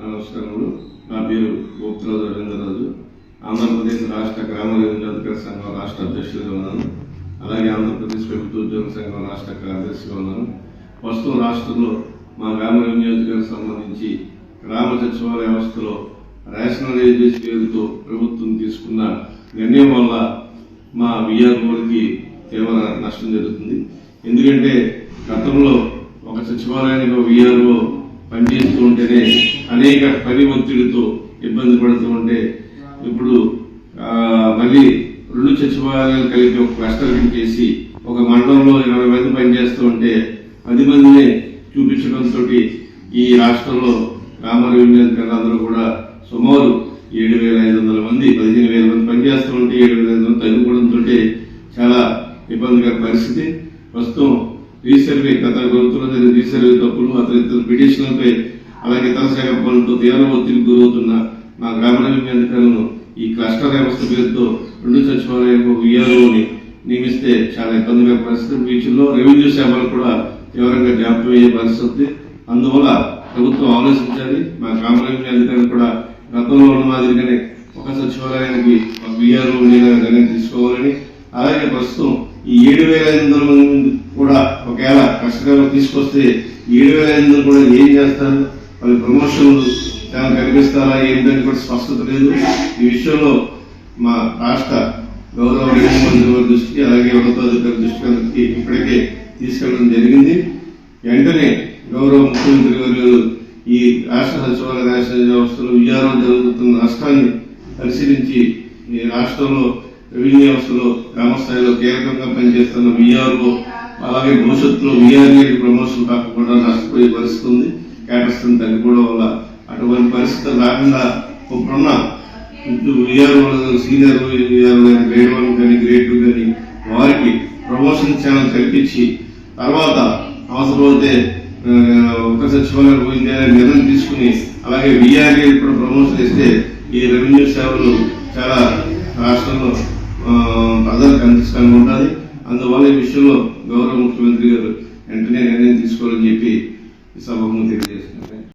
నమస్కారములు. నా పేరు గోపురాజు రవీంద్రరాజు ఆంధ్రప్రదేశ్ రాష్ట్ర గ్రామ నియోజకవర్గ సంఘం రాష్ట్ర అధ్యక్షుడిగా ఉన్నాను. అలాగే ఆంధ్రప్రదేశ్ ప్రభుత్వ ఉద్యోగ సంఘం రాష్ట్ర కార్యదర్శిగా ఉన్నాను. ప్రస్తుతం రాష్ట్రంలో మా గ్రామ నియోజకవర్గం సంబంధించి గ్రామ సచివాలయ వ్యవస్థలో రేషనలైజేషన్ పేరుతో ప్రభుత్వం తీసుకున్న నిర్ణయం వల్ల మా విఆర్ఓలకి తీవ్ర నష్టం జరుగుతుంది. ఎందుకంటే గతంలో ఒక సచివాలయానికి ఒక విఆర్ఓ పనిచేస్తూ ఉంటేనే అనేక పని ఒత్తిడితో ఇబ్బంది పడుతూ ఉంటే ఇప్పుడు మళ్ళీ రెండు సచివాలయాలు కలిపి ఒక క్లస్టర్ చేసి ఒక మండలంలో ఇరవై మంది పనిచేస్తూ ఉంటే పది మందినే చూపించడంతో ఈ రాష్ట్రంలో గ్రామ రెవెన్యూ అందరూ కూడా సుమారు ఏడు వేల ఐదు వందల మంది పదిహేను వేల మంది పనిచేస్తూ ఉంటే ఏడు వేల ఐదు వందలు తగ్గిపోవడంతో చాలా ఇబ్బందికర పరిస్థితి. ప్రస్తుతం రీసర్వే గత ప్రభుత్వంలో జరిగిన రీసర్వే తప్పులు అతని ఇతర పిటిషన్లపై అలాగే ఇతర శాఖ పనులతో తీవ్ర ఒత్తిడికి గురవుతున్న మా గ్రామీణ అధికారులను ఈ క్లస్టర్ వ్యవస్థ పేరుతో రెండు సచివాలయాలకు విఆర్ఓని నియమిస్తే చాలా ఇబ్బందిగా పరిస్థితి. వీటిల్లో రెవెన్యూ సేవలు కూడా తీవ్రంగా జాప్యం అయ్యే పరిస్థితి అందువల్ల ప్రభుత్వం ఆలోచించాలి. మా గ్రామీణ అధికారులు కూడా గతంలో ఉన్న మాదిరిగానే ఒక సచివాలయానికి ఒక విఆర్ఓ నిర్ణయం తీసుకోవాలని అలాగే ప్రస్తుతం ఈ ఏడు వేల ఐదు వందల మంది కష్టకాలం తీసుకొస్తే ఏడు వేల ఐదు వందలు కూడా ఏం చేస్తారు? వాళ్ళ ప్రమోషన్లు ఏమైనా కనిపిస్తారా? ఏంటని కూడా స్పష్టత లేదు. ఈ విషయంలో మా రాష్ట్ర గౌరవ రెవెన్యూ మంత్రి దృష్టికి అలాగే ఉన్నతాధికారుల దృష్టికి ఇప్పటికే తీసుకెళ్ళడం జరిగింది. వెంటనే గౌరవ ముఖ్యమంత్రి గారు ఈ రాష్ట్ర సచివాలయ రాష్ట్ర వ్యవస్థలో విఆర్ఓ జరుగుతున్న నష్టాన్ని పరిశీలించి ఈ రాష్ట్రంలో రెవెన్యూ వ్యవస్థలో గ్రామ స్థాయిలో కీలకంగా పనిచేస్తున్న విఆర్ఓ అలాగే భవిష్యత్తులో విఆర్ఏ ప్రమోషన్ కాకుండా నష్టపోయే పరిస్థితి ఉంది. కేటస్తం తగ్గిపోవడం వల్ల అటువంటి పరిస్థితి రాకుండా ఇప్పుడున్న VR senior VRO grade one కానీ గ్రేడ్ టూ కానీ వారికి ప్రమోషన్ ఛానల్ కల్పించి తర్వాత అవసరమైతే ఒక సచివాలయం పోయింది అనే నిర్ణయం తీసుకుని అలాగే వీఆర్ఏ కూడా ప్రమోషన్ ఇస్తే ఈ రెవెన్యూ సేవలు చాలా రాష్ట్రంలో ప్రజలకు అందించడానికి ఉంటుంది అందువల్ల ఈ విషయంలో గౌరవ ముఖ్యమంత్రి గారు వెంటనే నిర్ణయం తీసుకోవాలని చెప్పి ఈ సభకు తెలియజేస్తున్నారు